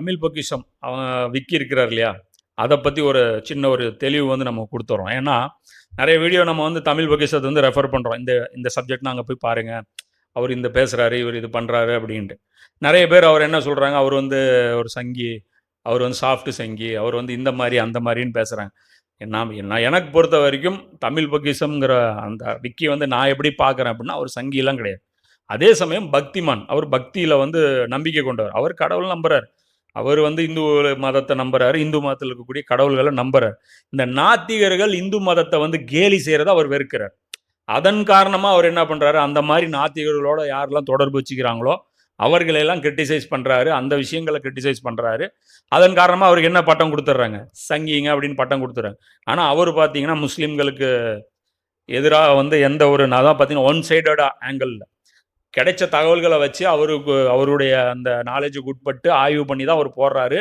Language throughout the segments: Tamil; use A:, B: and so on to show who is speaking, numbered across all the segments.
A: தமிழ் பொக்கிஷம் அவன் விக்கி இருக்கிறார் இல்லையா? அதை பற்றி ஒரு சின்ன ஒரு தெளிவு வந்து நம்ம கொடுத்துறோம். ஏன்னா நிறைய வீடியோ நம்ம வந்து தமிழ் பொக்கிஷத்தை வந்து ரெஃபர் பண்ணுறோம் இந்த இந்த சப்ஜெக்ட் அங்கே போய் பாருங்கள் அவர் இந்த பேசுகிறாரு இவர் இது பண்ணுறாரு அப்படின்ட்டு. நிறைய பேர் அவர் என்ன சொல்கிறாங்க அவர் வந்து ஒரு சங்கி அவர் வந்து சாஃப்ட் சங்கி அவர் வந்து இந்த மாதிரி அந்த மாதிரின்னு பேசுகிறாங்க என்ன நான் எனக்கு பொறுத்த வரைக்கும் தமிழ் பொக்கிஷம்ங்கிற அந்த விக்கி வந்து நான் எப்படி பார்க்குறேன் அப்படின்னா அவர் சங்கிலாம் கிடையாது. அதே சமயம் பக்திமான் அவர் பக்தியில் வந்து நம்பிக்கை கொண்டவர். அவர் கடவுள் நம்புறார். அவர் வந்து இந்து மதத்தை நம்புறாரு. இந்து மதத்தில் இருக்கக்கூடிய கடவுள்களை நம்புறாரு. இந்த நாத்திகர்கள் இந்து மதத்தை வந்து கேலி செய்கிறத அவர் வெறுக்கிறார். அதன் காரணமாக அவர் என்ன பண்ணுறாரு அந்த மாதிரி நாத்திகர்களோட யாரெல்லாம் தொடர்பு வச்சுக்கிறாங்களோ அவர்களையெல்லாம் கிரிட்டிசைஸ் பண்ணுறாரு அந்த விஷயங்களை கிரிட்டிசைஸ் பண்ணுறாரு அதன் காரணமாக அவருக்கு என்ன பட்டம் கொடுத்துட்றாங்க சங்கிங்க அப்படின்னு பட்டம் கொடுத்துட்றாங்க ஆனால் அவர் பார்த்தீங்கன்னா முஸ்லீம்களுக்கு எதிராக வந்து எந்த ஒரு நான் தான் பார்த்தீங்கன்னா ஒன் சைடடாக ஆங்கிளில் கிடைச்ச தகவல்களை வச்சு அவருக்கு அவருடைய அந்த நாலேஜுக்கு உட்பட்டு ஆய்வு பண்ணி தான் அவர் போடுறாரு.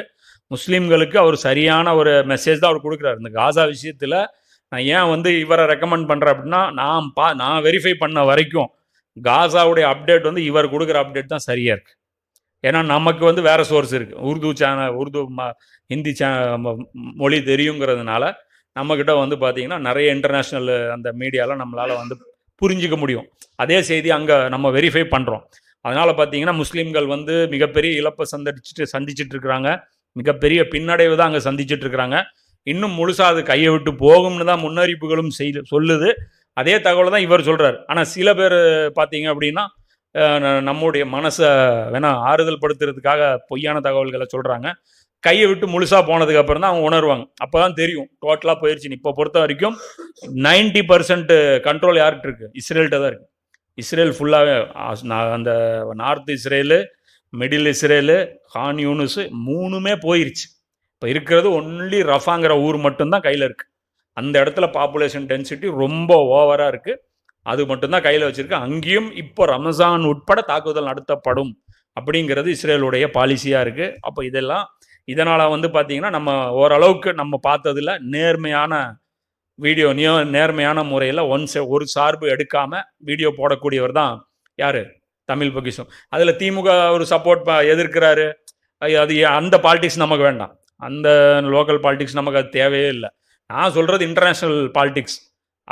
A: முஸ்லீம்களுக்கு அவர் சரியான ஒரு மெசேஜ் தான் அவர் கொடுக்குறாரு. இந்த காசா விஷயத்தில் நான் ஏன் வந்து இவரை ரெக்கமெண்ட் பண்ணுறேன் அப்படின்னா நான் பா நான் வெரிஃபை பண்ண வரைக்கும் காசாவுடைய அப்டேட் வந்து இவர் கொடுக்குற அப்டேட் தான் சரியாக இருக்குது ஏன்னா நமக்கு வந்து வேறு சோர்ஸ் இருக்குது உருது சேனல் உருது ம ஹிந்தி சே மொழி தெரியுங்கிறதுனால நம்மக்கிட்ட வந்து பார்த்திங்கன்னா நிறைய இன்டர்நேஷ்னல் அந்த மீடியாவில் நம்மளால் வந்து புரிஞ்சிக்க முடியும். அதே செய்தி அங்கே நம்ம வெரிஃபை பண்ணுறோம் அதனால் பார்த்தீங்கன்னா முஸ்லீம்கள் வந்து மிகப்பெரிய இழப்பை சந்திச்சுட்டு சந்திச்சுட்டு இருக்கிறாங்க மிகப்பெரிய பின்னடைவு தான் அங்கே சந்திச்சுட்டு இருக்கிறாங்க இன்னும் முழுசாக அது கையை விட்டு போகும்னு தான் முன்னறிப்புகளும் செய் சொல்லுது. அதே தகவலை தான் இவர் சொல்கிறார் ஆனால் சில பேர் பார்த்தீங்க அப்படின்னா நம்முடைய மனசை வேணால் ஆறுதல் படுத்துறதுக்காக பொய்யான தகவல்களை சொல்கிறாங்க கையை விட்டு முழுசாக போனதுக்கு அப்புறம் தான் அவங்க உணர்வாங்க. அப்போ தான் தெரியும் டோட்டலாக போயிடுச்சு இப்போ பொறுத்த வரைக்கும் நைன்டி பர்சன்ட் கண்ட்ரோல் யார்கிட்ட இருக்குது இஸ்ரேல்கிட்ட தான் இருக்குது இஸ்ரேல் ஃபுல்லாகவே அந்த north Israel middle Israel Khan Yunis மூணுமே போயிருச்சு. இப்போ இருக்கிறது ஒன்லி ரஃபாங்கிற ஊர் மட்டும்தான் கையில் இருக்குது அந்த இடத்துல பாப்புலேஷன் டென்சிட்டி ரொம்ப ஓவராக இருக்குது அது மட்டும்தான் கையில் வச்சுருக்கு. அங்கேயும் இப்போ ரமசான் உட்பட தாக்குதல் நடத்தப்படும். அப்படிங்கிறது இஸ்ரேலுடைய பாலிசியாக இருக்குது அப்போ இதெல்லாம் இதனால் வந்து பார்த்திங்கன்னா நம்ம ஓரளவுக்கு நம்ம பார்த்ததில் நேர்மையான வீடியோ நியோ நேர்மையான முறையில் ஒன் ஒரு சார்பு எடுக்காமல் வீடியோ போடக்கூடியவர் தான் யார்? தமிழ் பொக்கிஷம். அதில் திமுக ஒரு சப்போர்ட் ப எதிர்க்கிறாரு. அது அந்த பாலிடிக்ஸ் நமக்கு வேண்டாம். அந்த லோக்கல் பாலிடிக்ஸ் நமக்கு அது தேவையே இல்லை. நான் சொல்கிறது இன்டர்நேஷ்னல் பாலிடிக்ஸ்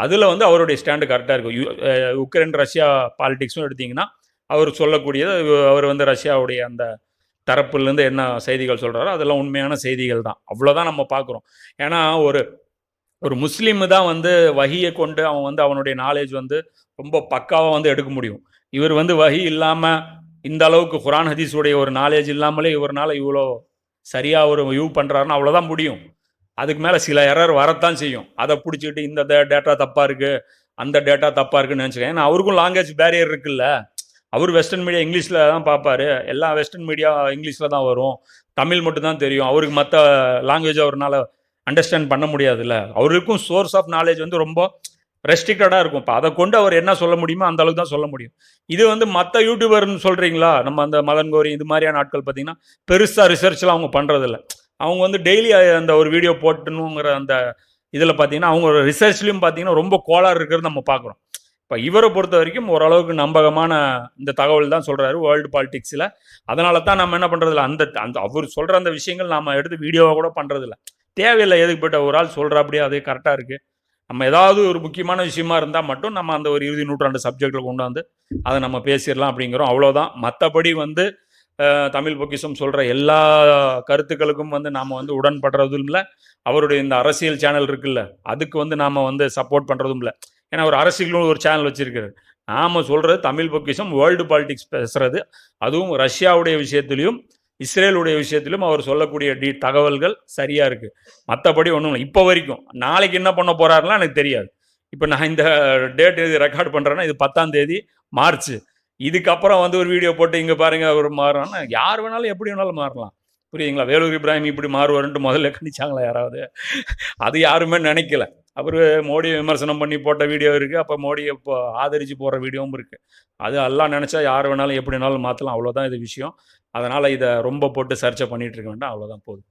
A: அதில் வந்து அவருடைய ஸ்டாண்டு கரெக்டாக இருக்கும். உக்ரைன் ரஷ்யா பாலிடிக்ஸும் எடுத்திங்கன்னா அவர் சொல்லக்கூடியது அவர் வந்து ரஷ்யாவுடைய அந்த தரப்புலேருந்து என்ன செய்திகள் சொல்கிறாரோ அதெல்லாம் உண்மையான செய்திகள் தான். அவ்வளோதான் நம்ம பார்க்குறோம். ஏன்னா ஒரு ஒரு முஸ்லீமு தான் வந்து வகியை கொண்டு அவன் வந்து அவனுடைய நாலேஜ் வந்து ரொம்ப பக்காவாக வந்து எடுக்க முடியும். இவர் வந்து வகி இல்லாமல் இந்த அளவுக்கு குரான் ஹதீஸுடைய ஒரு நாலேஜ் இல்லாமலே இவரால் இவ்வளோ சரியாக ஒரு யூ பண்ணுறாருன்னு அவ்வளோதான் முடியும். அதுக்கு மேலே சில எரர் வரத்தான் செய்யும். அதை பிடிச்சிக்கிட்டு இந்த டேட்டா தப்பாக இருக்குது அந்த டேட்டா தப்பாக இருக்குன்னு நினச்சிக்கேன் ஏன்னா அவருக்கும் லாங்குவேஜ் பேரியர் இருக்குல்ல. அவர் வெஸ்டர்ன் மீடியா இங்கிலீஷில் தான் பார்ப்பாரு எல்லா வெஸ்டர்ன் மீடியா இங்கிலீஷில் தான் வரும். தமிழ் மட்டும் தான் தெரியும். அவருக்கு மற்ற லாங்குவேஜ் அவரால் அண்டர்ஸ்டாண்ட் பண்ண முடியாதுல்ல. அவருக்கும் சோர்ஸ் ஆஃப் நாலேஜ் வந்து ரொம்ப ரெஸ்ட்ரிக்டடாக இருக்கும். இப்போ அதை கொண்டு அவர் என்ன சொல்ல முடியுமோ அந்த அளவுக்கு தான் சொல்ல முடியும். இது வந்து மற்ற யூடியூபர்னு சொல்கிறீங்களா நம்ம அந்த மதன் கோரி இது மாதிரியான ஆட்கள் பார்த்தீங்கன்னா பெருசாக ரிசர்ச்லாம் அவங்க பண்ணுறதில்ல அவங்க வந்து டெய்லி அந்த ஒரு வீடியோ போட்டணுங்கிற அந்த இதில் பார்த்தீங்கன்னா அவங்க ரிசர்ச்லேயும் பார்த்தீங்கன்னா ரொம்ப கோளாறு இருக்கிறது நம்ம பார்க்குறோம். இப்போ இவரை பொறுத்த வரைக்கும் ஓரளவுக்கு நம்பகமான இந்த தகவல் தான் சொல்கிறாரு வேர்ல்டு பாலிடிக்ஸில் அதனால தான் நம்ம என்ன பண்ணுறதில்ல அந்த அந்த அவர் சொல்கிற அந்த விஷயங்கள் நாம் எடுத்து வீடியோவாக கூட பண்ணுறதில்ல தேவையில்லை எதுக்கு எதுக்குப்பட்ட ஒரு ஆள் சொல்கிற அப்படியே அது கரெக்டாக இருக்குது நம்ம ஏதாவது ஒரு முக்கியமான விஷயமா இருந்தால் மட்டும் நம்ம அந்த ஒரு இறுதி நூற்றாண்டு சப்ஜெக்டில் கொண்டு வந்து அதை நம்ம பேசிடலாம் அப்படிங்கிறோம். அவ்வளோதான் மற்றபடி வந்து தமிழ் பொக்கிஷம் சொல்கிற எல்லா கருத்துக்களுக்கும் வந்து நாம் வந்து உடன்படுறதும் இல்லை. அவருடைய இந்த அரசியல் சேனல் இருக்குல்ல அதுக்கு வந்து நாம் வந்து சப்போர்ட் பண்ணுறதும் இல்லை. ஏன்னா ஒரு அரசியலும் ஒரு சேனல் வச்சிருக்காரு நாம் சொல்கிறது தமிழ் பொக்கிஷம் வேர்ல்டு பாலிடிக்ஸ் பேசுகிறது அதுவும் ரஷ்யாவுடைய விஷயத்துலையும் இஸ்ரேலுடைய விஷயத்திலும் அவர் சொல்லக்கூடிய டி தகவல்கள் சரியாக இருக்குது மற்றபடி ஒன்றும் இல்லை. இப்போ வரைக்கும் நாளைக்கு என்ன பண்ண போகிறாருலாம் எனக்கு தெரியாது. இப்போ நான் இந்த டேட் இது ரெக்கார்ட் பண்ணுறேன்னா இது பத்தாம் தேதி மார்ச் இதுக்கப்புறம் வந்து ஒரு வீடியோ போட்டு இங்கே பாருங்கள் அவர் மாறணும்னா யார் வேணாலும் எப்படி வேணாலும் மாறலாம். புரியுதுங்களா? வேலூர் இப்ராஹிம் இப்படி மாறுவாருன்ட்டு முதல்ல கணிச்சாங்களா யாராவது? அது யாருமே நினைக்கல. அவர் மோடியை விமர்சனம் பண்ணி போட்ட வீடியோ இருக்குது அப்போ மோடியை இப்போ ஆதரித்து போடுற வீடியோவும் இருக்குது அது எல்லாம் நினச்சா யார் வேணாலும் எப்படி வேணாலும் மாற்றலாம் அவ்வளோதான் இது விஷயம். அதனால் இதை ரொம்ப போட்டு சர்ச்சை பண்ணிகிட்டு இருக்க வேண்டாம். அவ்வளோதான் போதும்.